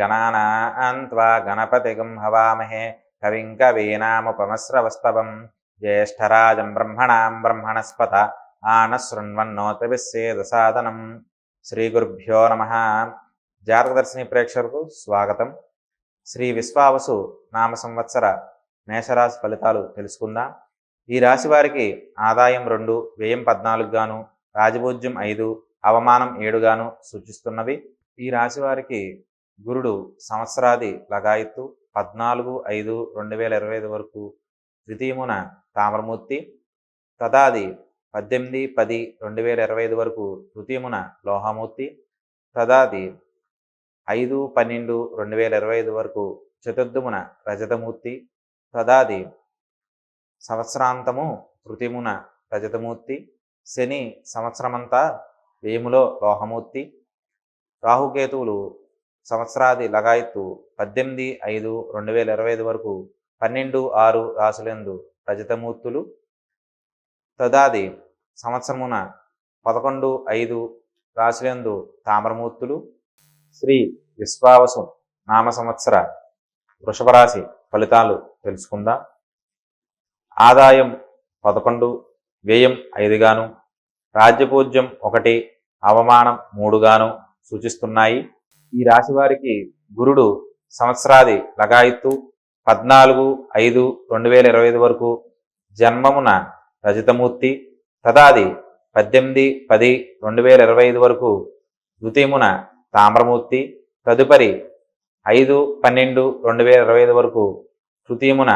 గణానాన్వా గణపతిగం హవామహే కవిం కవీనాముపమస్రవస్తవం జ్యేష్ఠరాజం బ్రహ్మణాం బ్రహ్మణస్పత ఆనశృణ్వన్నోతవిస్సేదసాదనం శ్రీ గురుభ్యో నమ జాతకదర్శిని ప్రేక్షకులకు స్వాగతం। శ్రీ విశ్వావసు నామ సంవత్సర మేషరాశి ఫలితాలు తెలుసుకుందాం. ఈ రాశి వారికి ఆదాయం రెండు వ్యయం పద్నాలుగుగాను రాజభోజ్యం ఐదు అవమానం ఏడుగాను సూచిస్తున్నవి. ఈ రాశి వారికి గురుడు సంవత్సరాది లగాయత్తు పద్నాలుగు ఐదు రెండు వేల ఇరవై ఐదు వరకు ద్వితీయమున తామరమూర్తి తదాది పద్దెనిమిది పది రెండు వేల ఇరవై ఐదు వరకు తృతీయమున లోహమూర్తి తదాది ఐదు పన్నెండు రెండు వేల ఇరవై ఐదు వరకు చతుర్థమున రజతమూర్తి తదాది సంవత్సరాంతము తృతీయమున రజతమూర్తి శని సంవత్సరమంతా వేములో లోహమూర్తి రాహుకేతువులు సంవత్సరాది లగాయత్తు పద్దెనిమిది ఐదు రెండు వేల ఇరవై ఐదు వరకు పన్నెండు ఆరు రాసులందు రజతమూర్తులు. తదాది సంవత్సరమున పదకొండు ఐదు రాశులందు తామరమూర్తులు. శ్రీ విశ్వావసు నామ సంవత్సర వృషభ రాశి ఫలితాలు తెలుసుకుందాం. ఆదాయం పదకొండు వ్యయం ఐదుగాను రాజ్యపూజ్యం ఒకటి అవమానం మూడుగాను సూచిస్తున్నాయి. ఈ రాశి వారికి గురుడు సంవత్సరాది లగాయత్తు పద్నాలుగు ఐదు రెండు వేల ఇరవై ఐదు వరకు జన్మమున రజతమూర్తి తదాది పద్దెనిమిది పది రెండు వేల ఇరవై ఐదు వరకు ద్వితీయమున తామ్రమూర్తి తదుపరి ఐదు పన్నెండు రెండు వేల ఇరవై ఐదు వరకు తృతీయమున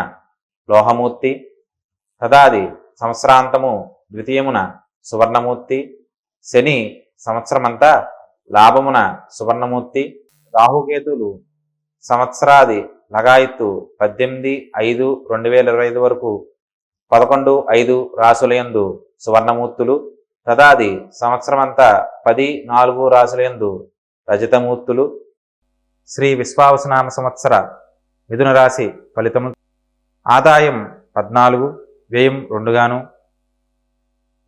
లోహమూర్తి తదాది సంవత్సరాంతము ద్వితీయమున సువర్ణమూర్తి శని సంవత్సరమంతా లాభమున సువర్ణమూర్తి రాహుకేతులు సంవత్సరాది లగాయత్తు పద్దెనిమిది ఐదు రెండు వేల ఇరవై ఐదు వరకు పదకొండు ఐదు రాసులయందు సువర్ణమూర్తులు తదాది సంవత్సరమంతా పది నాలుగు రాసులయందు రజతమూర్తులు శ్రీ విశ్వావసనామ సంవత్సర మిథున రాశి ఫలితము. ఆదాయం పద్నాలుగు వ్యయం రెండుగాను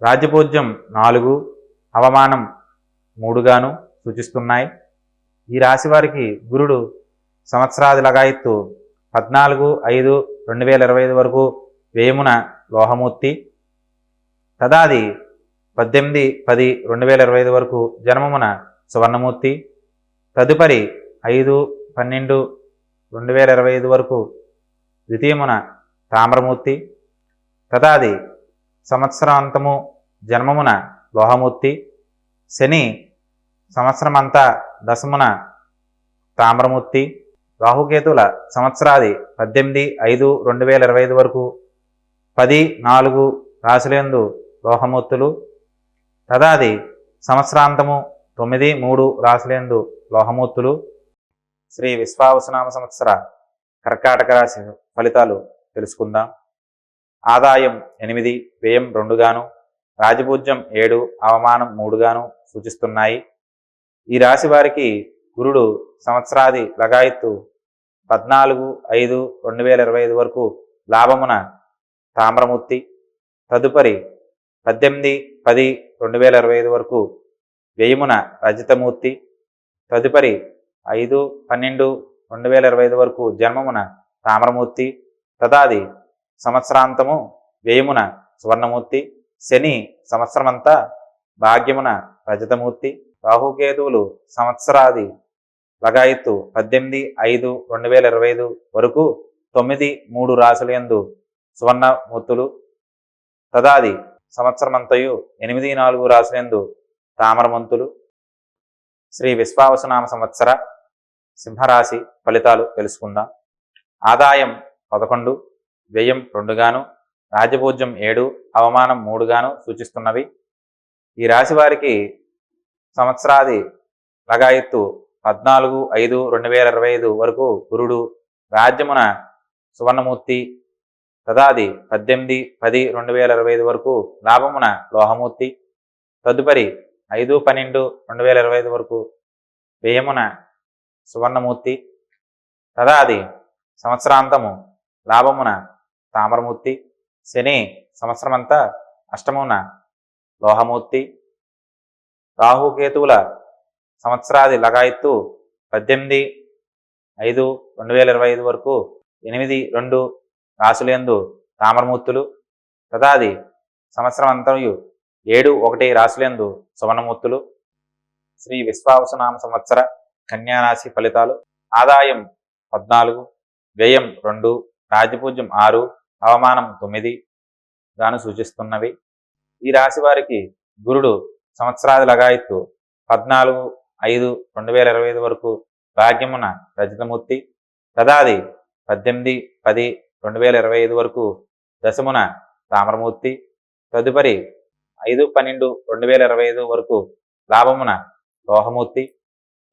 రాజ్యపూజ్యం నాలుగు అవమానం మూడుగాను సూచిస్తున్నాయి. ఈ రాశి వారికి గురుడు సంవత్సరాది లగాయత్తు పద్నాలుగు ఐదు రెండు వేల ఇరవై ఐదు వరకు వేమున లోహమూర్తి. తదాది పద్దెనిమిది పది రెండు వేల ఇరవై ఐదు వరకు జన్మమున సువర్ణమూర్తి. తదుపరి ఐదు పన్నెండు రెండు వేల ఇరవై ఐదు వరకు ద్వితీయమున తామ్రమూర్తి. తదాది సంవత్సరాంతము జన్మమున లోహమూర్తి. శని సంవత్సరమంతా దశమున తామ్రమూర్తి రాహుకేతుల సంవత్సరాది పద్దెనిమిది ఐదు రెండు వేల ఇరవై ఐదు వరకు పది నాలుగు రాశులందు లోహమూర్తులు తదాది సంవత్సరాంతము తొమ్మిది మూడు రాశులందు లోహమూర్తులు శ్రీ విశ్వావసునామ సంవత్సర కర్కాటక రాశి ఫలితాలు తెలుసుకుందాం. ఆదాయం ఎనిమిది వ్యయం రెండుగాను రాజపూజ్యం ఏడు అవమానం మూడుగాను సూచిస్తున్నాయి. ఈ రాశి వారికి గురుడు సంవత్సరాది లగాయత్తు పద్నాలుగు ఐదు రెండు వేల ఇరవై ఐదు వరకు లాభమున తామ్రమూర్తి. తదుపరి పద్దెనిమిది పది రెండు వేల ఇరవై ఐదు వరకు వ్యయమున రజితమూర్తి. తదుపరి ఐదు పన్నెండు రెండు వేల ఇరవై ఐదు వరకు జన్మమున తామ్రమూర్తి. తదాది సంవత్సరాంతము వ్యయమున సువర్ణమూర్తి. శని సంవత్సరమంతా భాగ్యమున రజతమూర్తి. రాహుకేతువులు సంవత్సరాది లగాయత్తు పద్దెనిమిది ఐదు రెండు వేల ఇరవై ఐదు వరకు తొమ్మిది మూడు రాశులందు సువర్ణమూర్తులు. తదాది సంవత్సరమంతయు ఎనిమిది నాలుగు రాశులందు తామరమంతులు. శ్రీ విశ్వావసనామ సంవత్సర సింహరాశి ఫలితాలు తెలుసుకుందాం. ఆదాయం పదకొండు వ్యయం రెండుగాను రాజభోజ్యం ఏడు అవమానం మూడుగాను సూచిస్తున్నవి. ఈ రాశి వారికి సంవత్సరాది లగాయత్తు పద్నాలుగు ఐదు రెండు వేల ఇరవై ఐదు వరకు గురుడు రాజ్యమున సువర్ణమూర్తి తదాది పద్దెనిమిది పది రెండు వేల ఇరవై ఐదు వరకు లాభమున లోహమూర్తి తదుపరి ఐదు పన్నెండు రెండు వేల ఇరవై ఐదు వరకు వ్యయమున సువర్ణమూర్తి తదాది సంవత్సరాంతము లాభమున తామరమూర్తి శని సంవత్సరమంతా అష్టమున లోహమూర్తి రాహుకేతువుల సంవత్సరాది లగాయత్తు పద్దెనిమిది ఐదు రెండు వేల ఇరవై ఐదు వరకు ఎనిమిది రెండు రాసులందు తామరమూర్తులు తదాది సంవత్సరం అంతయు ఏడు ఒకటి రాసులందు సువర్ణమూర్తులు. శ్రీ విశ్వావసనామ సంవత్సర కన్యారాశి ఫలితాలు. ఆదాయం పద్నాలుగు వ్యయం రెండు రాజపూజ్యం ఆరు అవమానం తొమ్మిది. గాను సూచిస్తున్నవి. ఈ రాశి వారికి గురుడు సంవత్సరాది లగాయత్తు పద్నాలుగు ఐదు రెండు వేల ఇరవై ఐదు వరకు భాగ్యమున రజతమూర్తి తదాది పద్దెనిమిది పది రెండు వేల ఇరవై ఐదు వరకు దశమున తామరమూర్తి తదుపరి ఐదు పన్నెండు రెండు వేల ఇరవై ఐదు వరకు లాభమున లోహమూర్తి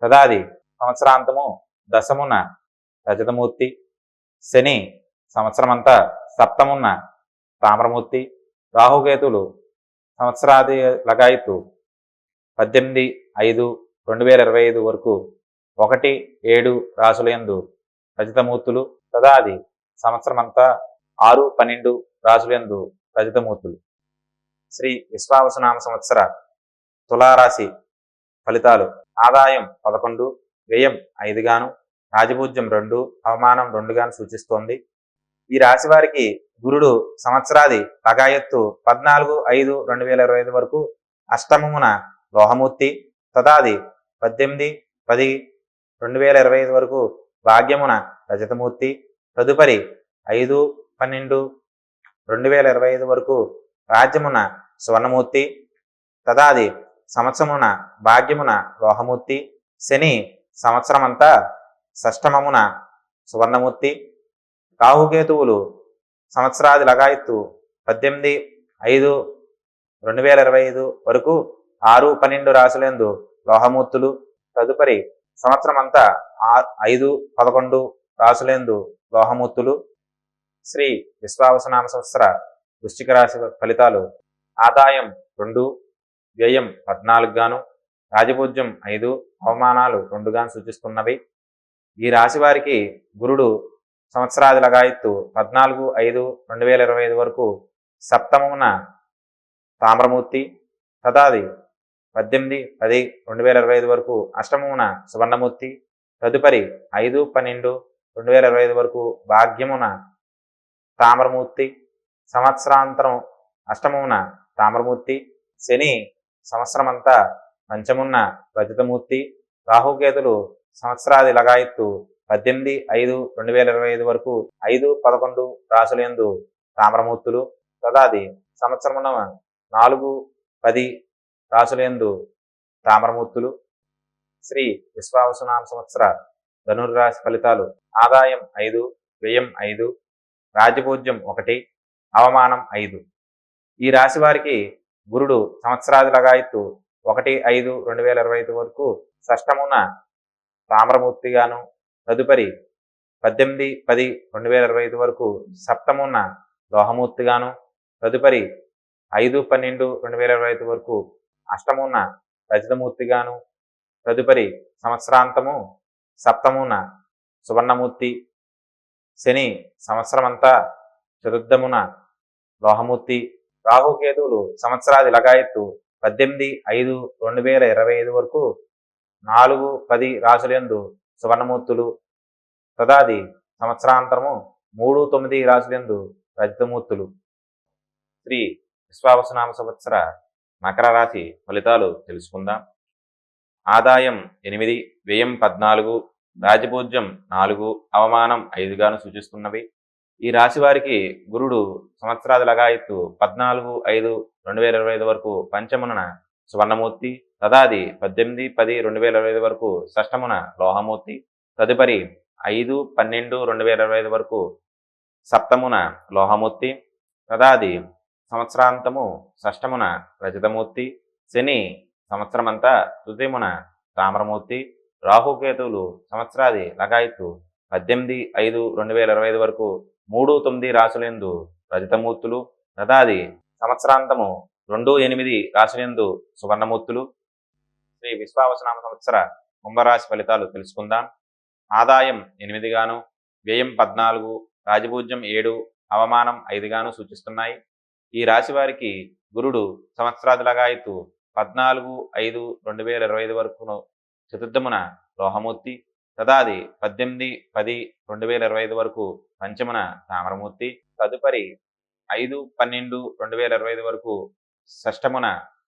తదాది సంవత్సరాంతము దశమున రజతమూర్తి శని సంవత్సరమంతా సప్తమున్న తామ్రమూర్తి రాహుకేతులు సంవత్సరాది లగాయత్తు పద్దెనిమిది ఐదు రెండు వేల ఇరవై ఐదు వరకు ఒకటి ఏడు రాసులందు రజితమూర్తులు తదాది సంవత్సరమంతా ఆరు పన్నెండు రాసులందు రజితమూర్తులు. శ్రీ విశ్వావసనామ సంవత్సర తులారాశి ఫలితాలు. ఆదాయం పదకొండు వ్యయం ఐదుగాను రాజభూజ్యం రెండు అవమానం రెండుగాను సూచిస్తోంది. ఈ రాశి వారికి గురుడు సంవత్సరాది లగాయత్తు పద్నాలుగు ఐదు రెండు వేల ఇరవై ఐదు వరకు అష్టమమున లోహమూర్తి తదాది పద్దెనిమిది పది రెండు వేల ఇరవై ఐదు వరకు భాగ్యమున రజతమూర్తి. తదుపరి ఐదు పన్నెండు రెండు వేల ఇరవై ఐదు వరకు రాజ్యమున స్వర్ణమూర్తి. తదాది సంవత్సరమున భాగ్యమున లోహమూర్తి. శని సంవత్సరమంతా షష్టమమున సువర్ణమూర్తి. రాహుకేతువులు సంవత్సరాది లగాయత్తు పద్దెనిమిది ఐదు రెండు వేల ఇరవై ఐదు వరకు ఆరు పన్నెండు రాశులందు లోహమూర్తులు తదుపరి సంవత్సరం అంతా ఆ- ఐదు పదకొండు రాశులందు లోహమూర్తులు శ్రీ విశ్వావసనామ సంవత్సర వృశ్చిక రాశి ఫలితాలు ఆదాయం రెండు వ్యయం పద్నాలుగు గాను రాజపూజ్యం ఐదు అవమానాలు రెండుగాను సూచిస్తున్నవి. ఈ రాశి వారికి గురుడు సంవత్సరాది లగాయత్తు పద్నాలుగు ఐదు రెండు వేల ఇరవై ఐదు వరకు సప్తమమున తామ్రమూర్తి తదాది పద్దెనిమిది పది రెండు వేల ఇరవై ఐదు వరకు అష్టమమున సువర్ణమూర్తి తదుపరి ఐదు పన్నెండు రెండు వేల ఇరవై ఐదు వరకు భాగ్యమున తామ్రమూర్తి సంవత్సరాంతరం అష్టమమున తామ్రమూర్తి శని సంవత్సరమంతా పంచమున్న రజతమూర్తి రాహుకేతులు సంవత్సరాది లగాయత్తు పద్దెనిమిది ఐదు రెండు వేల ఇరవై ఐదు వరకు ఐదు పదకొండు రాసులందు తామ్రమూర్తులు. తదాది సంవత్సరమున నాలుగు పది రాసులందు తామరమూర్తులు శ్రీ విశ్వావసునామ సంవత్సర ధనుర్రాశి ఫలితాలు ఆదాయం ఐదు వ్యయం ఐదు రాజపూజ్యం ఒకటి అవమానం ఐదు. ఈ రాశి వారికి గురుడు సంవత్సరాది లగాయత్తు ఒకటి ఐదు రెండు వేల ఇరవై ఐదు వరకు షష్టమున తామ్రమూర్తిగాను తదుపరి పద్దెనిమిది పది రెండు వేల ఇరవై ఐదు వరకు సప్తమున్న లోహమూర్తిగాను తదుపరి ఐదు పన్నెండు రెండు వేల ఇరవై ఐదు వరకు అష్టమున్న రజతమూర్తిగాను తదుపరి సంవత్సరాంతము సప్తమున సువర్ణమూర్తి శని సంవత్సరమంతా చతుర్థమున లోహమూర్తి రాహుకేతువులు సంవత్సరాది లగాయత్తు పద్దెనిమిది ఐదు రెండు వేల ఇరవై ఐదు వరకు నాలుగు పది రాసులందు సువర్ణమూర్తులు. తదాది సంవత్సరాంతరము మూడు తొమ్మిది రాసులందు రజతమూర్తులు. శ్రీ విశ్వావసనామ సంవత్సర మకర రాశి ఫలితాలు తెలుసుకుందాం. ఆదాయం ఎనిమిది వ్యయం పద్నాలుగు రాజపూజ్యం నాలుగు అవమానం ఐదుగాను సూచిస్తున్నవి. ఈ రాశి వారికి గురుడు సంవత్సరాది లగాయత్తు పద్నాలుగు ఐదు రెండు వేల ఇరవై ఐదు వరకు పంచమున సువర్ణమూర్తి తదాది పద్దెనిమిది పది రెండు వేల ఇరవై ఐదు వరకు షష్టమున లోహమూర్తి తదుపరి ఐదు పన్నెండు రెండు వేల ఇరవై ఐదు వరకు సప్తమున లోహమూర్తి తదాది సంవత్సరాంతము షష్టమున రజతమూర్తి శని సంవత్సరమంతా తృతీయమున తామ్రమూర్తి రాహుకేతువులు సంవత్సరాది లగాయత్తు పద్దెనిమిది ఐదు రెండు వేల ఇరవై ఐదు వరకు మూడు తొమ్మిది రాసులందు రజతమూర్తులు రథాది సంవత్సరాంతము రెండు ఎనిమిది రాసులందు సువర్ణమూర్తులు. శ్రీ విశ్వావసనామ సంవత్సర కుంభరాశి ఫలితాలు తెలుసుకుందాం. ఆదాయం ఎనిమిదిగాను వ్యయం పద్నాలుగు రాజపూజ్యం ఏడు అవమానం ఐదుగాను సూచిస్తున్నాయి. ఈ రాశి వారికి గురుడు సంవత్సరాది లగాయత్తు పద్నాలుగు ఐదు రెండు వేల ఇరవై ఐదు వరకును చతుర్థమున లోహమూర్తి తదాది పద్దెనిమిది పది రెండు వేల ఇరవై ఐదు వరకు పంచమున తామరమూర్తి తదుపరి ఐదు పన్నెండు రెండు వేల ఇరవై ఐదు వరకు షష్టమున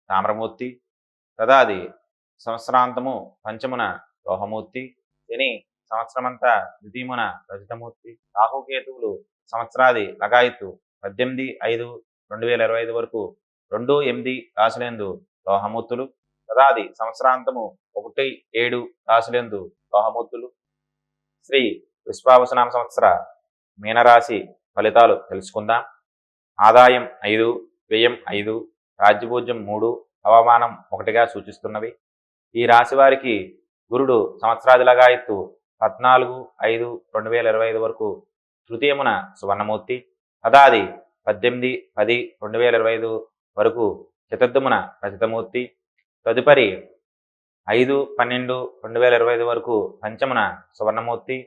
తామరమూర్తి తదాది సంవత్సరాంతము పంచమున లోహమూర్తి శని సంవత్సరమంతా ద్వితీయమున రజతమూర్తి రాహుకేతువులు సంవత్సరాది లగాయత్తు పద్దెనిమిది ఐదు రెండు వేల ఇరవై ఐదు వరకు రెండు ఎనిమిది రాశులందు లోహమూర్తులు తదాది సంవత్సరాంతము ఒకటి ఏడు రాశులందు లోహమూర్తులు శ్రీ విశ్వావసనామ సంవత్సర మీనరాశి ఫలితాలు తెలుసుకుందాం. ఆదాయం ఐదు వ్యయం ఐదు రాజ్యభూజ్యం మూడు అవమానం ఒకటిగా సూచిస్తున్నవి. ఈ రాశి వారికి గురుడు సంవత్సరాదిలాగా ఎత్తు పద్నాలుగు ఐదు రెండు వేల ఇరవై ఐదు వరకు తృతీయమున సువర్ణమూర్తి అదాది పద్దెనిమిది పది రెండు వేల ఇరవై ఐదు వరకు చతుర్థమున రచితమూర్తి తదుపరి ఐదు పన్నెండు రెండు వేల ఇరవై ఐదు వరకు పంచమున సువర్ణమూర్తి.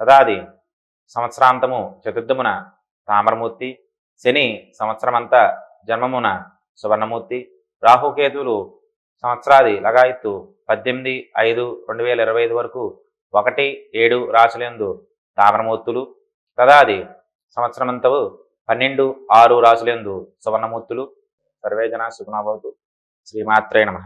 తదాది సంవత్సరాంతము చతుర్థమున తామరమూర్తి. శని సంవత్సరమంతా జన్మమున సువర్ణమూర్తి. రాహుకేతువులు సంవత్సరాది లగాయత్తు పద్దెనిమిది ఐదు రెండు వేల ఇరవై ఐదు వరకు ఒకటి ఏడు రాశులందు తామరమూర్తులు. తదాది సంవత్సరమంతవు పన్నెండు ఆరు రాసులందు సువర్ణమూర్తులు సర్వేజన సుగుణభవతు. శ్రీమాత్రే నమ.